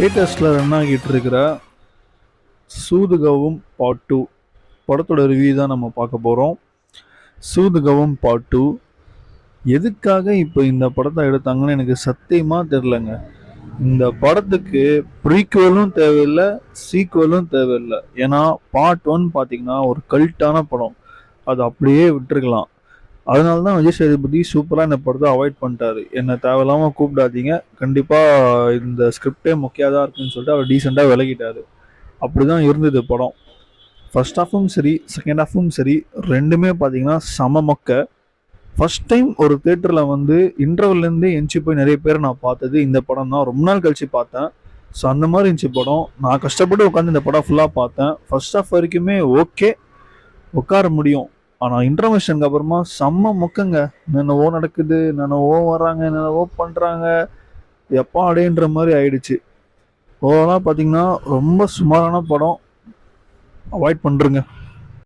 லேட்டஸ்டில் run ஆகிட்டு இருக்கிற சூதுகவும் part two படத்தோட ரிவ்யூ தான் நம்ம பார்க்க போகிறோம் சூதுகவும் பார்ட் டூ எதுக்காக இப்போ இந்த படத்தை எடுத்தாங்கன்னு எனக்கு சத்தியமாக தெரிலங்க இந்த படத்துக்கு ப்ரீக்குவலும் தேவையில்லை சீக்குவலும் தேவையில்லை. ஏன்னா பார்ட் ஒன் பார்த்தீங்கன்னா ஒரு கல்ட்டான படம். அது அப்படியே விட்டுருக்கலாம். அதனால தான் விஜய் சேதுபதி சூப்பராக இந்த படத்தை அவாய்ட் பண்ணிட்டாரு. என்னை தேவையில்லாமல் கூப்பிடாதீங்க. கண்டிப்பாக இந்த ஸ்கிரிப்டே முக்கியதாக தான் இருக்குன்னு சொல்லிட்டு அவர் டீசெண்டாக விலகிட்டாரு. அப்படி தான் இருந்தது படம். ஃபர்ஸ்ட் ஹாஃபும் சரி செகண்ட் ஹாஃபும் சரி ரெண்டுமே பார்த்தீங்கன்னா சம மொக்க. ஃபர்ஸ்ட் டைம் ஒரு தேட்டரில் வந்து இன்டர்வல்லேருந்தே எஞ்சி போய் நிறைய பேர் நான் பார்த்தது. இந்த படம் தான். ரொம்ப நாள் கழிச்சு பார்த்தேன். ஸோ அந்த மாதிரி இருந்துச்சு படம். நான் கஷ்டப்பட்டு உட்காந்து இந்த படம் ஃபுல்லாக பார்த்தேன். ஃபர்ஸ்ட் ஹாஃப் வரைக்குமே ஓகே உட்கார முடியும். ஆனால் இன்டர்வெஷனுக்கு அப்புறமா செம்ம மொக்கங்க. என்னென்னவோ நடக்குது என்னென்னவோ வர்றாங்க என்னென்னவோ பண்ணுறாங்க எப்போ அடையன்ற மாதிரி ஆயிடுச்சு. ஓவராக பார்த்தீங்கன்னா ரொம்ப சுமாரான படம். அவாய்ட் பண்ணுறேங்க